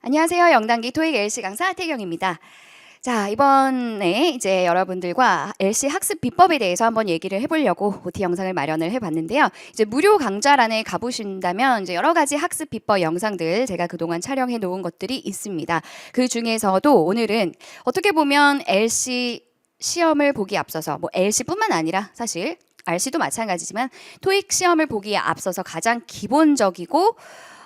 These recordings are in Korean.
안녕하세요. 영단기 토익 LC 강사 태경입니다. 자, 이번에 이제 여러분들과 LC 학습 비법에 대해서 한번 얘기를 해보려고 OT 영상을 마련을 해봤는데요. 이제 무료 강좌란에 가보신다면 이제 여러 가지 학습 비법 영상들 제가 그동안 촬영해 놓은 것들이 있습니다. 그 중에서도 오늘은 어떻게 보면 LC 시험을 보기 앞서서 뭐 LC뿐만 아니라 사실 RC도 마찬가지지만 토익 시험을 보기에 앞서서 가장 기본적이고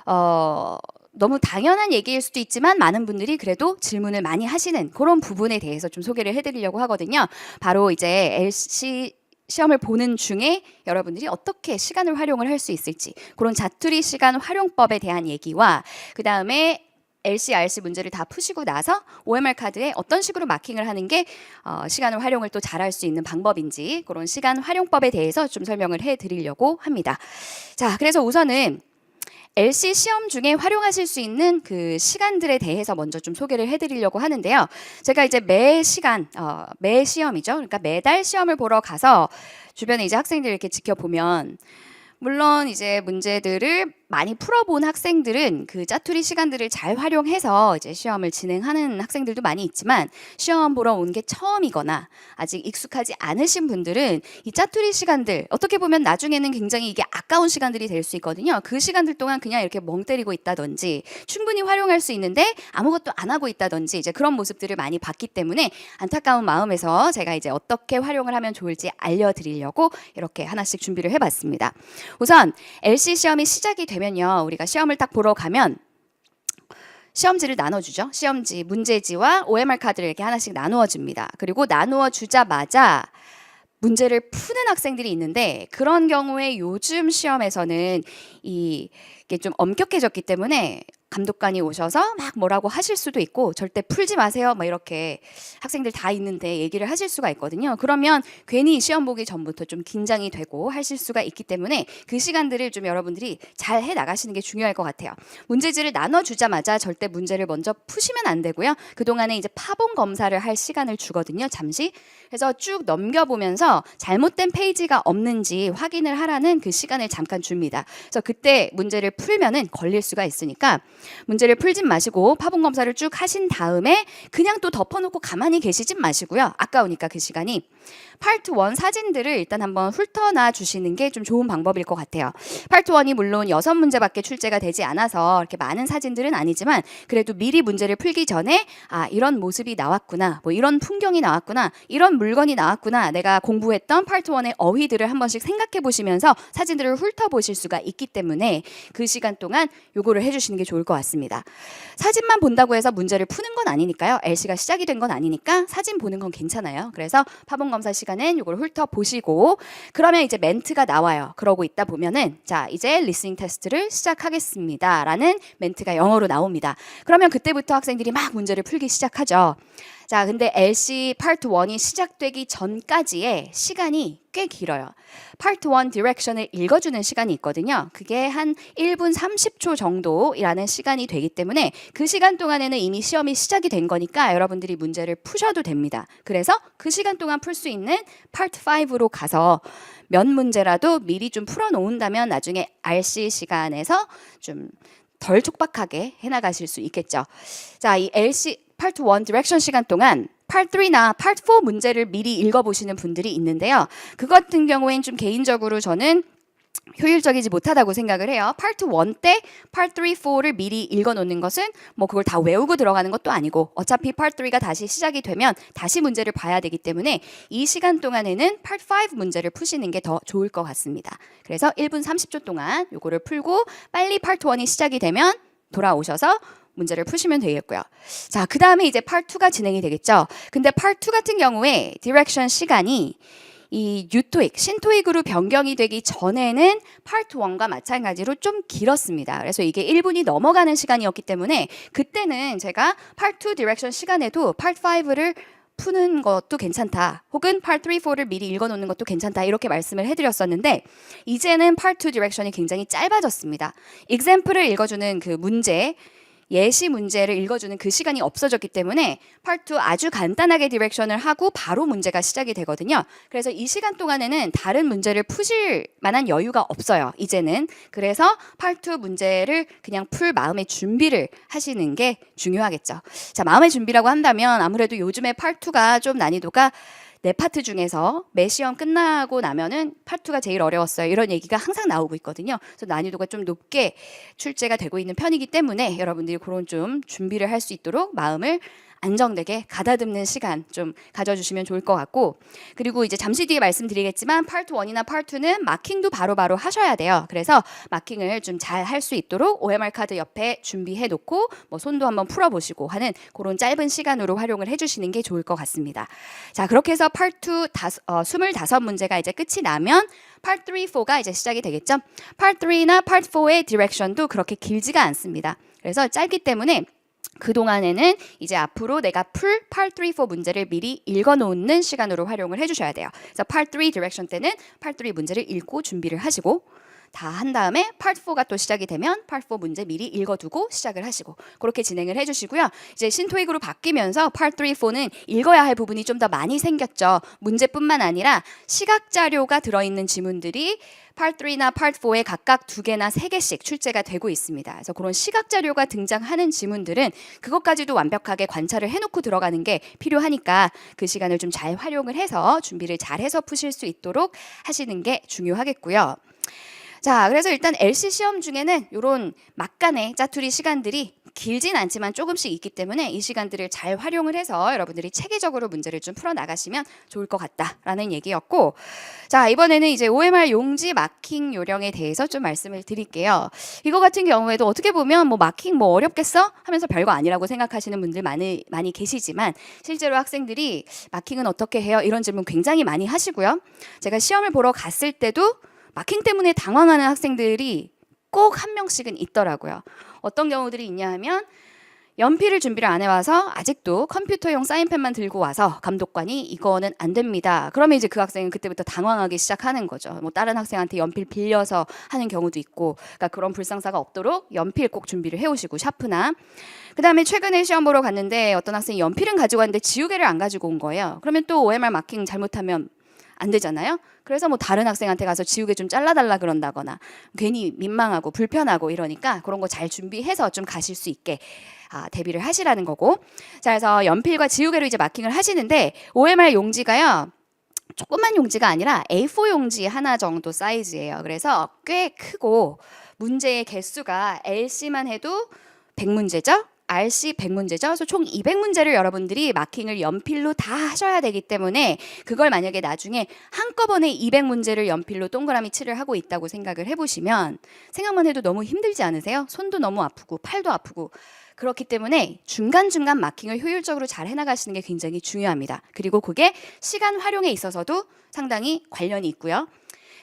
어 너무 당연한 얘기일 수도 있지만 많은 분들이 그래도 질문을 많이 하시는 그런 부분에 대해서 좀 소개를 해드리려고 하거든요. 바로 이제 LC 시험을 보는 중에 여러분들이 어떻게 시간을 활용을 할 수 있을지 그런 자투리 시간 활용법에 대한 얘기와 그 다음에 LC, RC 문제를 다 푸시고 나서 OMR 카드에 어떤 식으로 마킹을 하는 게 어, 시간을 활용을 또 잘할 수 있는 방법인지 그런 시간 활용법에 대해서 좀 설명을 해드리려고 합니다. 자, 그래서 우선은 LC 시험 중에 활용하실 수 있는 그 시간들에 대해서 먼저 좀 소개를 해드리려고 하는데요. 제가 이제 매 시간, 어, 매 시험이죠. 그러니까 매달 시험을 보러 가서 주변에 이제 학생들 이렇게 지켜보면 물론 이제 문제들을 많이 풀어본 학생들은 그 짜투리 시간들을 잘 활용해서 이제 시험을 진행하는 학생들도 많이 있지만 시험 보러 온 게 처음이거나 아직 익숙하지 않으신 분들은 이 짜투리 시간들 어떻게 보면 나중에는 굉장히 이게 아까운 시간들이 될 수 있거든요. 그 시간들 동안 그냥 이렇게 멍 때리고 있다든지 충분히 활용할 수 있는데 아무것도 안 하고 있다든지 이제 그런 모습들을 많이 봤기 때문에 안타까운 마음에서 제가 이제 어떻게 활용을 하면 좋을지 알려드리려고 이렇게 하나씩 준비를 해봤습니다. 우선 LC 시험이 시작이 되면 요. 우리가 시험을 딱 보러 가면 시험지를 나눠주죠. 시험지, 문제지와 OMR 카드를 이렇게 하나씩 나누어 줍니다. 그리고 나누어 주자마자 문제를 푸는 학생들이 있는데 그런 경우에 요즘 시험에서는 이- 이게 좀 엄격해졌기 때문에 감독관이 오셔서 막 뭐라고 하실 수도 있고 절대 풀지 마세요. 뭐 이렇게 학생들 다 있는데 얘기를 하실 수가 있거든요. 그러면 괜히 시험 보기 전부터 좀 긴장이 되고 하실 수가 있기 때문에 그 시간들을 좀 여러분들이 잘 해 나가시는 게 중요할 것 같아요. 문제지를 나눠 주자마자 절대 문제를 먼저 푸시면 안 되고요. 그동안에 이제 파본 검사를 할 시간을 주거든요. 잠시. 그래서 쭉 넘겨 보면서 잘못된 페이지가 없는지 확인을 하라는 그 시간을 잠깐 줍니다. 그래서 그때 문제를 풀면은 걸릴 수가 있으니까 문제를 풀진 마시고 파본 검사를 쭉 하신 다음에 그냥 또 덮어놓고 가만히 계시진 마시고요. 아까우니까 그 시간이 파트 1 사진들을 일단 한번 훑어놔 주시는 게 좀 좋은 방법일 것 같아요. 파트 1이 물론 여섯 문제밖에 출제가 되지 않아서 이렇게 많은 사진들은 아니지만 그래도 미리 문제를 풀기 전에 아 이런 모습이 나왔구나, 뭐 이런 풍경이 나왔구나, 이런 물건이 나왔구나, 내가 공부했던 파트 1의 어휘들을 한 번씩 생각해 보시면서 사진들을 훑어 보실 수가 있기 때문에 그 시간 동안 요거를 해 주시는 게 좋을 것 같 습니다. 사진만 본다고 해서 문제를 푸는 건 아니니까요. LC가 시작이 된 건 아니니까 사진 보는 건 괜찮아요. 그래서 파본 검사 시간엔 요걸 훑어 보시고 그러면 이제 멘트가 나와요. 그러고 있다 보면은 자 이제 리스닝 테스트를 시작하겠습니다라는 멘트가 영어로 나옵니다. 그러면 그때부터 학생들이 막 문제를 풀기 시작하죠. 자, 근데 LC 파트 1이 시작되기 전까지의 시간이 꽤 길어요. 파트 1 디렉션을 읽어주는 시간이 있거든요. 그게 한 1분 30초 정도라는 시간이 되기 때문에 그 시간 동안에는 이미 시험이 시작이 된 거니까 여러분들이 문제를 푸셔도 됩니다. 그래서 그 시간 동안 풀 수 있는 파트 5로 가서 몇 문제라도 미리 좀 풀어 놓은다면 나중에 RC 시간에서 좀덜 촉박하게 해나가실 수 있겠죠. 자, 이 LC 파트 1 디렉션 시간 동안 파트 3나 파트 4 문제를 미리 읽어보시는 분들이 있는데요. 그 같은 경우엔 좀 개인적으로 저는 효율적이지 못하다고 생각을 해요. 파트 1 때 파트 3, 4를 미리 읽어 놓는 것은 뭐 그걸 다 외우고 들어가는 것도 아니고 어차피 파트 3가 다시 시작이 되면 다시 문제를 봐야 되기 때문에 이 시간 동안에는 파트 5 문제를 푸시는 게 더 좋을 것 같습니다. 그래서 1분 30초 동안 요거를 풀고 빨리 파트 1이 시작이 되면 돌아오셔서 문제를 푸시면 되겠고요. 자, 그 다음에 이제 파트 2가 진행이 되겠죠. 근데 파트 2 같은 경우에 디렉션 시간이 이 유토익, 신토익으로 변경이 되기 전에는 파트 1과 마찬가지로 좀 길었습니다. 그래서 이게 1분이 넘어가는 시간이었기 때문에 그때는 제가 파트 2 디렉션 시간에도 파트 5를 푸는 것도 괜찮다. 혹은 파트 3, 4를 미리 읽어 놓는 것도 괜찮다. 이렇게 말씀을 해 드렸었는데 이제는 파트 2 디렉션이 굉장히 짧아졌습니다. example을 읽어 주는 그 문제 예시 문제를 읽어주는 그 시간이 없어졌기 때문에 파트 2 아주 간단하게 디렉션을 하고 바로 문제가 시작이 되거든요. 그래서 이 시간 동안에는 다른 문제를 푸실 만한 여유가 없어요. 이제는. 그래서 파트 2 문제를 그냥 풀 마음의 준비를 하시는 게 중요하겠죠. 자, 마음의 준비라고 한다면 아무래도 요즘에 파트 2가 좀 난이도가 네 파트 중에서 매 시험 끝나고 나면은 파트가 제일 어려웠어요. 이런 얘기가 항상 나오고 있거든요. 그래서 난이도가 좀 높게 출제가 되고 있는 편이기 때문에 여러분들이 그런 좀 준비를 할 수 있도록 마음을 안정되게 가다듬는 시간 좀 가져주시면 좋을 것 같고 그리고 이제 잠시 뒤에 말씀드리겠지만 파트 1이나 파트 2는 마킹도 바로 바로 하셔야 돼요. 그래서 마킹을 좀 잘 할 수 있도록 OMR 카드 옆에 준비해 놓고 뭐 손도 한번 풀어 보시고 하는 그런 짧은 시간으로 활용을 해 주시는 게 좋을 것 같습니다. 자, 그렇게 해서 파트 2 다섯, 어, 25문제가 이제 끝이 나면 파트 3, 4가 이제 시작이 되겠죠. 파트 3나 파트 4의 디렉션도 그렇게 길지가 않습니다. 그래서 짧기 때문에 그동안에는 이제 앞으로 내가 풀 Part 3, 4 문제를 미리 읽어 놓는 시간으로 활용을 해 주셔야 돼요. 그래서 Part 3 디렉션 때는 Part 3 문제를 읽고 준비를 하시고 다 한 다음에 Part 4가 또 시작이 되면 Part 4 문제 미리 읽어두고 시작을 하시고 그렇게 진행을 해주시고요. 이제 신토익으로 바뀌면서 Part 3, 4는 읽어야 할 부분이 좀 더 많이 생겼죠. 문제뿐만 아니라 시각 자료가 들어있는 지문들이 Part 3나 Part 4에 각각 두 개나 세 개씩 출제가 되고 있습니다. 그래서 그런 시각 자료가 등장하는 지문들은 그것까지도 완벽하게 관찰을 해놓고 들어가는 게 필요하니까 그 시간을 좀 잘 활용을 해서 준비를 잘 해서 푸실 수 있도록 하시는 게 중요하겠고요. 자, 그래서 일단 LC 시험 중에는 이런 막간의 짜투리 시간들이 길진 않지만 조금씩 있기 때문에 이 시간들을 잘 활용을 해서 여러분들이 체계적으로 문제를 좀 풀어 나가시면 좋을 것 같다라는 얘기였고, 자 이번에는 이제 OMR 용지 마킹 요령에 대해서 좀 말씀을 드릴게요. 이거 같은 경우에도 어떻게 보면 뭐 마킹 뭐 어렵겠어 하면서 별거 아니라고 생각하시는 분들 많이 많이 계시지만 실제로 학생들이 마킹은 어떻게 해요? 이런 질문 굉장히 많이 하시고요. 제가 시험을 보러 갔을 때도 마킹 때문에 당황하는 학생들이 꼭 한 명씩은 있더라고요. 어떤 경우들이 있냐 하면 연필을 준비를 안 해와서 아직도 컴퓨터용 사인펜만 들고 와서 감독관이 이거는 안 됩니다. 그러면 이제 그 학생은 그때부터 당황하기 시작하는 거죠. 뭐 다른 학생한테 연필 빌려서 하는 경우도 있고, 그러니까 그런 불상사가 없도록 연필 꼭 준비를 해오시고 샤프나. 그다음에 최근에 시험 보러 갔는데 어떤 학생이 연필은 가지고 왔는데 지우개를 안 가지고 온 거예요. 그러면 또 OMR 마킹 잘못하면 안 되잖아요. 그래서 뭐 다른 학생한테 가서 지우개 좀 잘라달라 그런다거나 괜히 민망하고 불편하고 이러니까 그런 거 잘 준비해서 좀 가실 수 있게 아, 대비를 하시라는 거고. 자, 그래서 연필과 지우개로 이제 마킹을 하시는데 OMR 용지가요. 조그만 용지가 아니라 A4 용지 하나 정도 사이즈예요. 그래서 꽤 크고 문제의 개수가 LC만 해도 100문제죠. RC 100문제죠. 그래서 총 200문제를 여러분들이 마킹을 연필로 다 하셔야 되기 때문에 그걸 만약에 나중에 한꺼번에 200문제를 연필로 동그라미 칠을 하고 있다고 생각을 해보시면 생각만 해도 너무 힘들지 않으세요? 손도 너무 아프고 팔도 아프고 그렇기 때문에 중간중간 마킹을 효율적으로 잘 해나가시는 게 굉장히 중요합니다. 그리고 그게 시간 활용에 있어서도 상당히 관련이 있고요.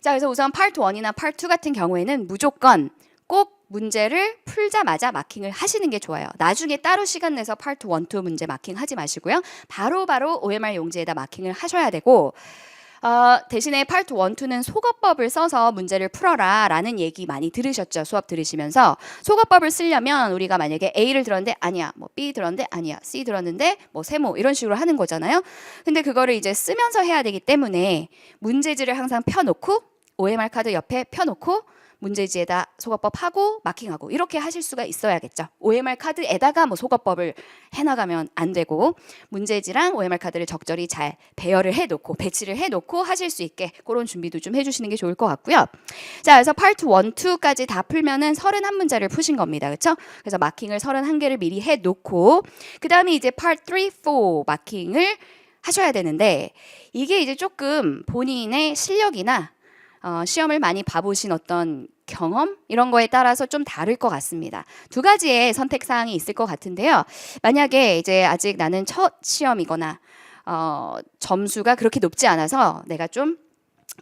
자, 그래서 우선 파트 1이나 파트 2 같은 경우에는 무조건 꼭 문제를 풀자마자 마킹을 하시는 게 좋아요. 나중에 따로 시간 내서 파트 1, 2 문제 마킹 하지 마시고요. 바로바로 바로 OMR 용지에다 마킹을 하셔야 되고 어, 대신에 파트 1, 2는 속어법을 써서 문제를 풀어라 라는 얘기 많이 들으셨죠. 수업 들으시면서. 속어법을 쓰려면 우리가 만약에 A를 들었는데 아니야. 뭐 B 들었는데 아니야. C 들었는데 뭐 세모 이런 식으로 하는 거잖아요. 근데 그거를 이제 쓰면서 해야 되기 때문에 문제지를 항상 펴놓고 OMR 카드 옆에 펴놓고 문제지에다 소거법 하고 마킹하고 이렇게 하실 수가 있어야겠죠. OMR 카드에다가 뭐 소거법을 해나가면 안 되고 문제지랑 OMR 카드를 적절히 잘 배열을 해놓고 배치를 해놓고 하실 수 있게 그런 준비도 좀 해주시는 게 좋을 것 같고요. 자, 그래서 파트 1, 2까지 다 풀면은 31문제를 푸신 겁니다. 그렇죠? 그래서 마킹을 31개를 미리 해놓고 그 다음에 이제 파트 3, 4 마킹을 하셔야 되는데 이게 이제 조금 본인의 실력이나 어, 시험을 많이 봐보신 어떤 경험 이런 거에 따라서 좀 다를 것 같습니다. 두 가지의 선택 사항이 있을 것 같은데요. 만약에 이제 아직 나는 첫 시험이거나 어, 점수가 그렇게 높지 않아서 내가 좀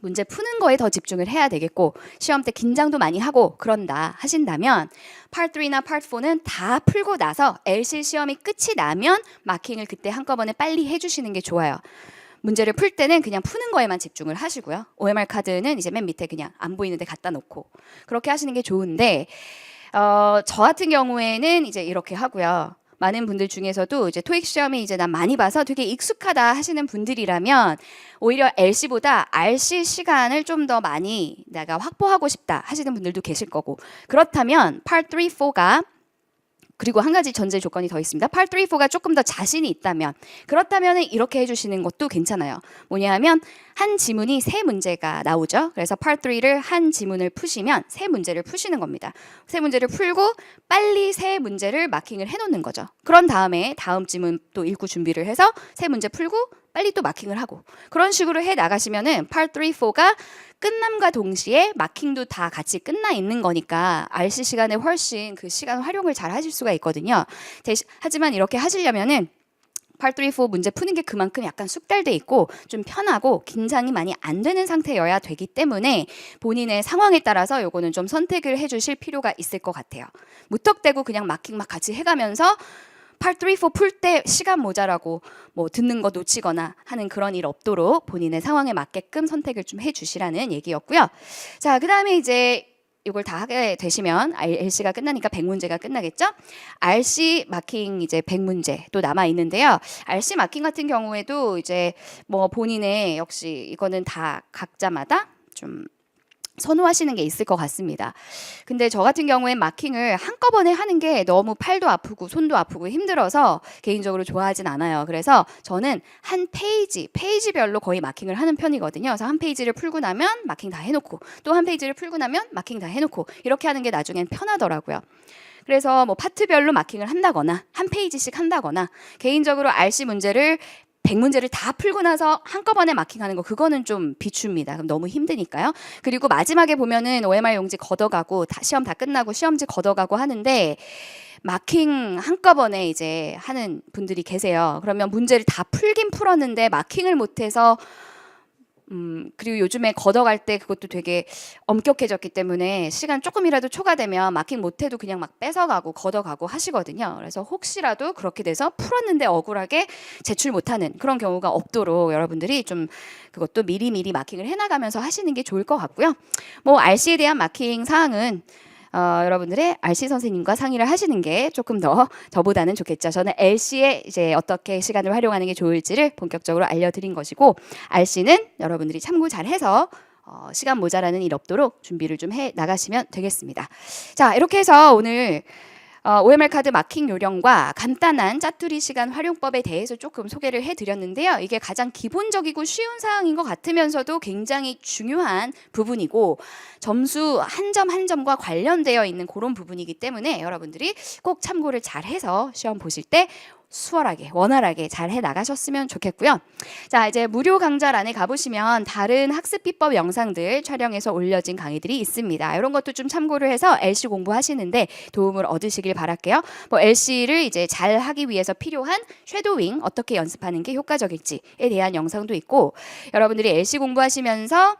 문제 푸는 거에 더 집중을 해야 되겠고 시험 때 긴장도 많이 하고 그런다 하신다면 Part 3나 Part 4는 다 풀고 나서 LC 시험이 끝이 나면 마킹을 그때 한꺼번에 빨리 해주시는 게 좋아요. 문제를 풀 때는 그냥 푸는 거에만 집중을 하시고요. OMR 카드는 이제 맨 밑에 그냥 안 보이는데 갖다 놓고 그렇게 하시는 게 좋은데 어, 저 같은 경우에는 이제 이렇게 하고요. 많은 분들 중에서도 이제 토익 시험이 이제 난 많이 봐서 되게 익숙하다 하시는 분들이라면 오히려 LC보다 RC 시간을 좀 더 많이 내가 확보하고 싶다 하시는 분들도 계실 거고 그렇다면 Part 3, 4가 그리고 한 가지 전제 조건이 더 있습니다. Part 3, 4가 조금 더 자신이 있다면 그렇다면 이렇게 해주시는 것도 괜찮아요. 뭐냐면 한 지문이 세 문제가 나오죠. 그래서 Part 3를 한 지문을 푸시면 세 문제를 푸시는 겁니다. 세 문제를 풀고 빨리 세 문제를 마킹을 해놓는 거죠. 그런 다음에 다음 지문 또 읽고 준비를 해서 세 문제 풀고 빨리 또 마킹을 하고 그런 식으로 해 나가시면은 Part 3, 4가 끝남과 동시에 마킹도 다 같이 끝나 있는 거니까 RC 시간에 훨씬 그 시간 활용을 잘 하실 수가 있거든요. 대신, 하지만 이렇게 하시려면은 Part 3, 4 문제 푸는 게 그만큼 약간 숙달돼 있고 좀 편하고 긴장이 많이 안 되는 상태여야 되기 때문에 본인의 상황에 따라서 요거는 좀 선택을 해주실 필요가 있을 것 같아요. 무턱대고 그냥 마킹 막 같이 해가면서 Part 3, 4 풀 때 시간 모자라고 뭐 듣는 거 놓치거나 하는 그런 일 없도록 본인의 상황에 맞게끔 선택을 좀 해주시라는 얘기였고요. 자, 그 다음에 이제 이걸 다 하게 되시면 LC가 끝나니까 100문제가 끝나겠죠? RC 마킹 이제 100문제 또 남아 있는데요. RC 마킹 같은 경우에도 이제 뭐 본인의 역시 이거는 다 각자마다 좀 선호하시는 게 있을 것 같습니다. 근데 저 같은 경우엔 마킹을 한꺼번에 하는 게 너무 팔도 아프고 손도 아프고 힘들어서 개인적으로 좋아하진 않아요. 그래서 저는 한 페이지, 페이지별로 거의 마킹을 하는 편이거든요. 그래서 한 페이지를 풀고 나면 마킹 다 해놓고 또 한 페이지를 풀고 나면 마킹 다 해놓고 이렇게 하는 게 나중엔 편하더라고요. 그래서 뭐 파트별로 마킹을 한다거나 한 페이지씩 한다거나 개인적으로 RC 문제를 100문제를 다 풀고 나서 한꺼번에 마킹하는 거 그거는 좀 비춥니다. 그럼 너무 힘드니까요. 그리고 마지막에 보면은 OMR 용지 걷어가고 다 시험 다 끝나고 시험지 걷어가고 하는데 마킹 한꺼번에 이제 하는 분들이 계세요. 그러면 문제를 다 풀긴 풀었는데 마킹을 못해서 음, 그리고 요즘에 걷어갈 때 그것도 되게 엄격해졌기 때문에 시간 조금이라도 초과되면 마킹 못해도 그냥 막 뺏어가고 걷어가고 하시거든요. 그래서 혹시라도 그렇게 돼서 풀었는데 억울하게 제출 못하는 그런 경우가 없도록 여러분들이 좀 그것도 미리미리 마킹을 해나가면서 하시는 게 좋을 것 같고요. 뭐 RC에 대한 마킹 사항은 어, 여러분들의 RC 선생님과 상의를 하시는 게 조금 더 저보다는 좋겠죠. 저는 LC에 이제 어떻게 시간을 활용하는 게 좋을지를 본격적으로 알려드린 것이고 RC는 여러분들이 참고 잘해서 어, 시간 모자라는 일 없도록 준비를 좀 해 나가시면 되겠습니다. 자 이렇게 해서 오늘 어, OMR 카드 마킹 요령과 간단한 짜투리 시간 활용법에 대해서 조금 소개를 해드렸는데요. 이게 가장 기본적이고 쉬운 사항인 것 같으면서도 굉장히 중요한 부분이고 점수 한 점 한 점과 관련되어 있는 그런 부분이기 때문에 여러분들이 꼭 참고를 잘 해서 시험 보실 때 수월하게 원활하게 잘 해 나가셨으면 좋겠고요. 자 이제 무료 강좌란에 가보시면 다른 학습 비법 영상들 촬영해서 올려진 강의들이 있습니다. 이런 것도 좀 참고를 해서 LC 공부하시는데 도움을 얻으시길 바랄게요. 뭐 LC를 이제 잘 하기 위해서 필요한 쉐도잉 어떻게 연습하는 게 효과적일지에 대한 영상도 있고 여러분들이 LC 공부하시면서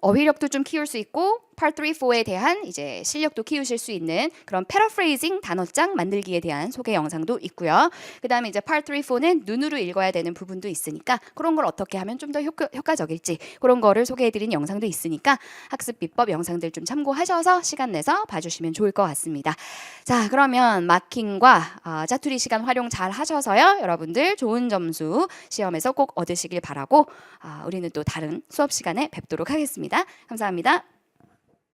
어휘력도 좀 키울 수 있고 Part 3, 4에 대한 이제 실력도 키우실 수 있는 그런 패러프레이징 단어장 만들기에 대한 소개 영상도 있고요. 그다음에 이제 Part 3, 4는 눈으로 읽어야 되는 부분도 있으니까 그런 걸 어떻게 하면 좀더 효과, 효과적일지 그런 거를 소개해드린 영상도 있으니까 학습 비법 영상들 좀 참고하셔서 시간 내서 봐주시면 좋을 것 같습니다. 자 그러면 마킹과 어, 짜투리 시간 활용 잘 하셔서요. 여러분들 좋은 점수 시험에서 꼭 얻으시길 바라고 아, 우리는 또 다른 수업 시간에 뵙도록 하겠습니다. 감사합니다.